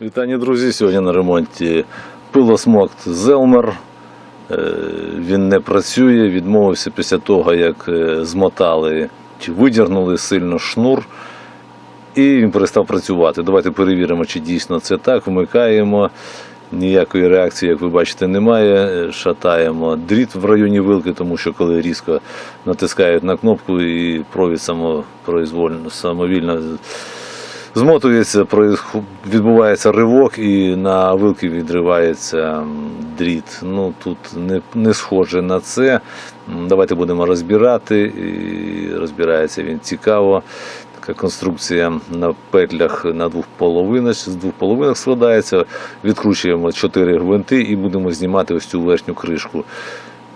Вітання, друзі! Сьогодні на ремонті пилосмокт Зелмер. Е, Він не працює, відмовився після того, як е, змотали чи видірнули сильно шнур, і він перестав працювати. Давайте перевіримо, чи дійсно це так. Вмикаємо. Ніякої реакції, як ви бачите, немає. Е, Шатаємо дріт в районі вилки, тому що коли різко натискають на кнопку і провід самовільно змотується, відбувається ривок і на вилки відривається дріт. Ну тут не, не схоже на це. Давайте будемо розбирати. І розбирається він цікаво. Така конструкція на петлях на двох половинах, з двох половинок складається. Відкручуємо чотири гвинти і будемо знімати ось цю верхню кришку.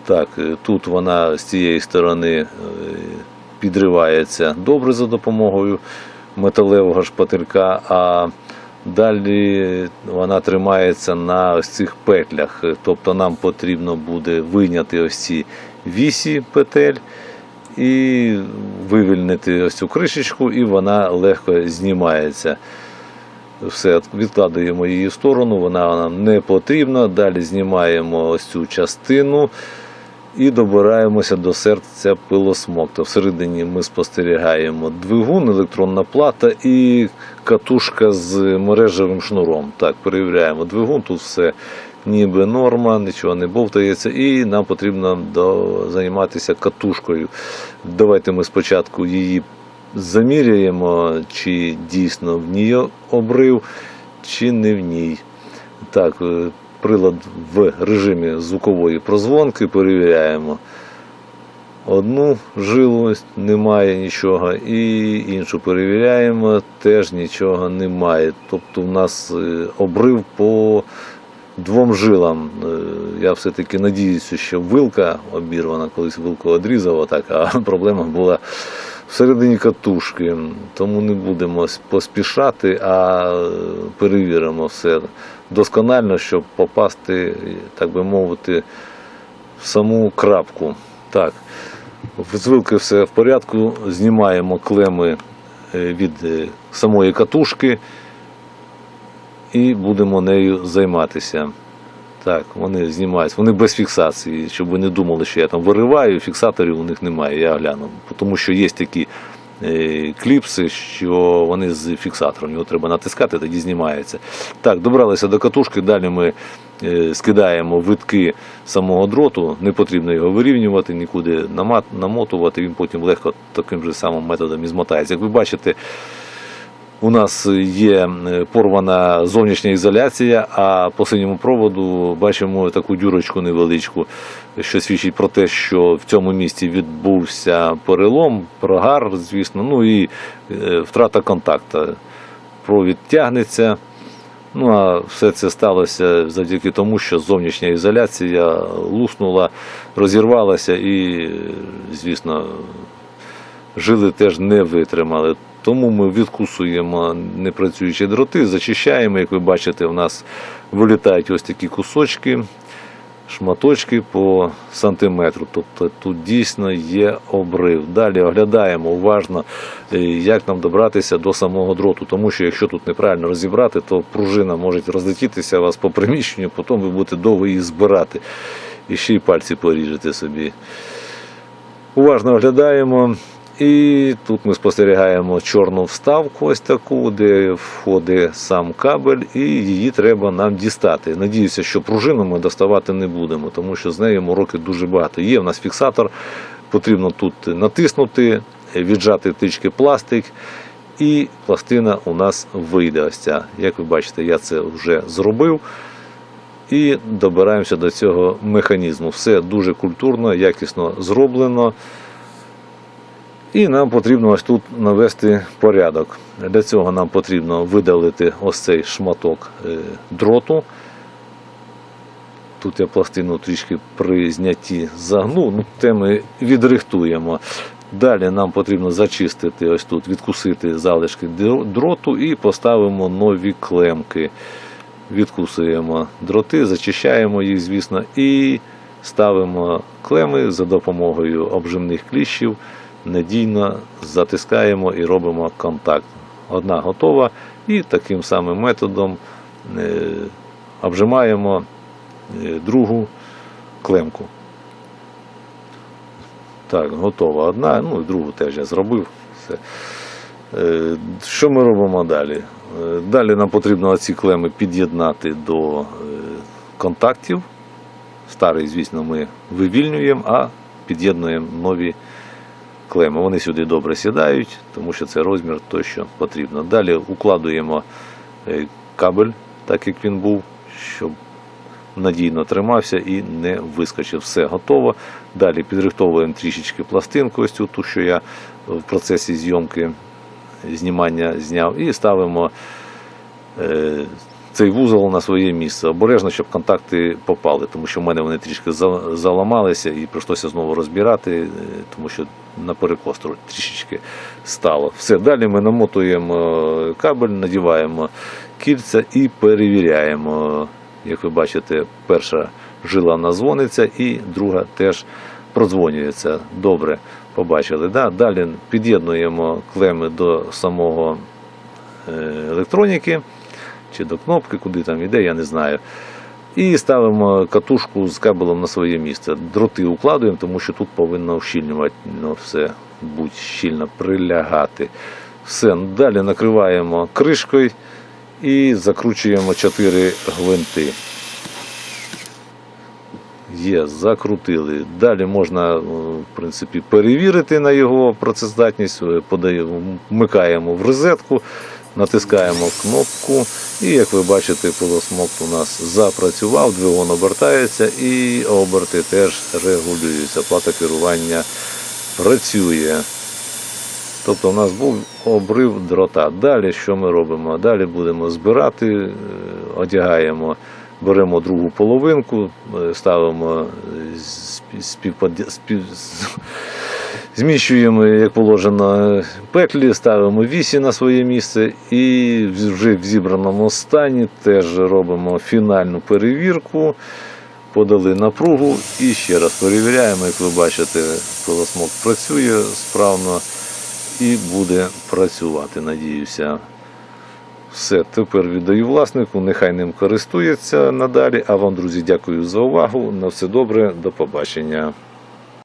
Так, е, тут вона з цієї сторони е, підривається добре за допомогою металевого шпателька, а далі вона тримається на ось цих петлях. Тобто нам потрібно буде вийняти ось ці вісі петель і вивільнити ось цю кришечку, і вона легко знімається. Все, відкладаємо її в сторону, вона нам не потрібна. Далі знімаємо ось цю частину і добираємося до серця пилосмокта. Всередині ми спостерігаємо двигун, електронна плата і катушка з мережевим шнуром. Так, перевіряємо двигун, тут все ніби норма, нічого не бовтається, і нам потрібно до, займатися катушкою. Давайте ми спочатку її заміряємо, чи дійсно в ній обрив, чи не в ній. Так, е, прилад в режимі звукової прозвонки перевіряємо. Одну жилу немає нічого, і іншу перевіряємо, теж нічого немає. Тобто в нас е, обрив по двом жилам. Е, Я все-таки надіюся, що вилка обірвана, колись вилку одрізав, так, а проблема була всередині катушки. Тому не будемо поспішати, а перевіримо все досконально, щоб попасти, так би мовити, в саму крапку. Так, з вилки все в порядку. Знімаємо клеми е, від е, самої катушки і будемо нею займатися. Так, вони знімаються, вони без фіксації, щоб ви не думали, що я там вириваю, фіксаторів у них немає, я гляну. Тому що є такі е, кліпси, що вони з фіксатором, його треба натискати, тоді знімається. Так, добралися до катушки, далі ми е, скидаємо витки самого дроту, не потрібно його вирівнювати, нікуди намотувати, він потім легко таким же самим методом і змотається. Як ви бачите, у нас є е, порвана зовнішня ізоляція, а по синьому проводу бачимо таку дюрочку невеличку, що свідчить про те, що в цьому місці відбувся перелом, прогар, звісно, ну і е, втрата контакту. Провід тягнеться. Ну а все це сталося завдяки тому, що зовнішня ізоляція луснула, розірвалася і, е, звісно, жили теж не витримали. Тому ми відкусуємо непрацюючі дроти, зачищаємо. Як ви бачите, у нас вилітають ось такі кусочки, шматочки по сантиметру. Тобто тут дійсно є обрив. Далі оглядаємо уважно, е, як нам добратися до самого дроту. Тому що якщо тут неправильно розібрати, то пружина може розлетітися у вас по приміщенню, потім ви будете довго її збирати і ще й пальці поріжете собі. Уважно оглядаємо. І тут ми спостерігаємо чорну вставку, ось таку, де входить сам кабель, і її треба нам дістати. Надіюся, що пружину ми доставати не будемо, тому що з нею мороки дуже багато. Є в нас фіксатор, потрібно тут натиснути, віджати тички пластик, і пластина у нас вийде. Ось ця. Як ви бачите, я це вже зробив. І добираємося до цього механізму. Все дуже культурно, якісно зроблено. І нам потрібно ось тут навести порядок. Для цього нам потрібно видалити ось цей шматок е, дроту. Тут я пластину трішки при знятті загнув, ну, те ми відрихтуємо. Далі нам потрібно зачистити ось тут, відкусити залишки дроту і поставимо нові клемки. Відкусуємо дроти, зачищаємо їх, звісно, і ставимо клеми за допомогою обжимних кліщів надійно затискаємо і робимо контакт. Одна готова, і таким самим методом е, обжимаємо е, другу клемку. Так, готова одна, ну і другу теж я зробив. Все. Е, Що ми робимо далі? Далі нам потрібно ці клеми під'єднати до контактів. Старий, звісно, ми вивільнюємо, а під'єднуємо нові клеми. Вони сюди добре сідають, тому що це розмір той, що потрібно. Далі укладуємо е, кабель, так як він був, щоб надійно тримався і не вискочив. Все готово. Далі підрихтовуємо трішечки пластинку, ось цю ту, що я в процесі зйомки знімання зняв, і ставимо е, цей вузол на своє місце. Обережно, щоб контакти попали, тому що в мене вони трішки заламалися і прийшлося знову розбирати, е, тому що на перекос трішечки стало. Все, далі ми намотуємо кабель, надіваємо кільця і перевіряємо. Як ви бачите, перша жила назвониться і друга теж продзвонюється. Добре, побачили. Да? Далі під'єднуємо клеми до самого е, електроніки чи до кнопки, куди там іде, я не знаю. І ставимо катушку з кабелем на своє місце. Дроти укладуємо, тому що тут повинно вщільнювати ну, все будь щільно прилягати. Все, далі накриваємо кришкою і закручуємо 4 гвинти. Є, закрутили. Далі можна е, в принципі, перевірити на його працездатність, Е, вмикаємо в розетку, натискаємо кнопку, і як ви бачите, пилосмокт у нас запрацював, двигун обертається і оберти теж регулюються. Плата керування працює. Тобто у нас був обрив дрота. Далі що ми робимо? Далі будемо збирати, е, одягаємо, беремо другу половинку, е, ставимо е, співпад- спів- зміщуємо, як положено, петлі, ставимо вісі на своє місце і вже в зібраному стані теж робимо фінальну перевірку. Подали напругу і ще раз перевіряємо, як ви бачите, пилосмок працює справно і буде працювати, надіюся. Все, тепер віддаю власнику, нехай ним користується надалі. А вам, друзі, дякую за увагу. На все добре, до побачення.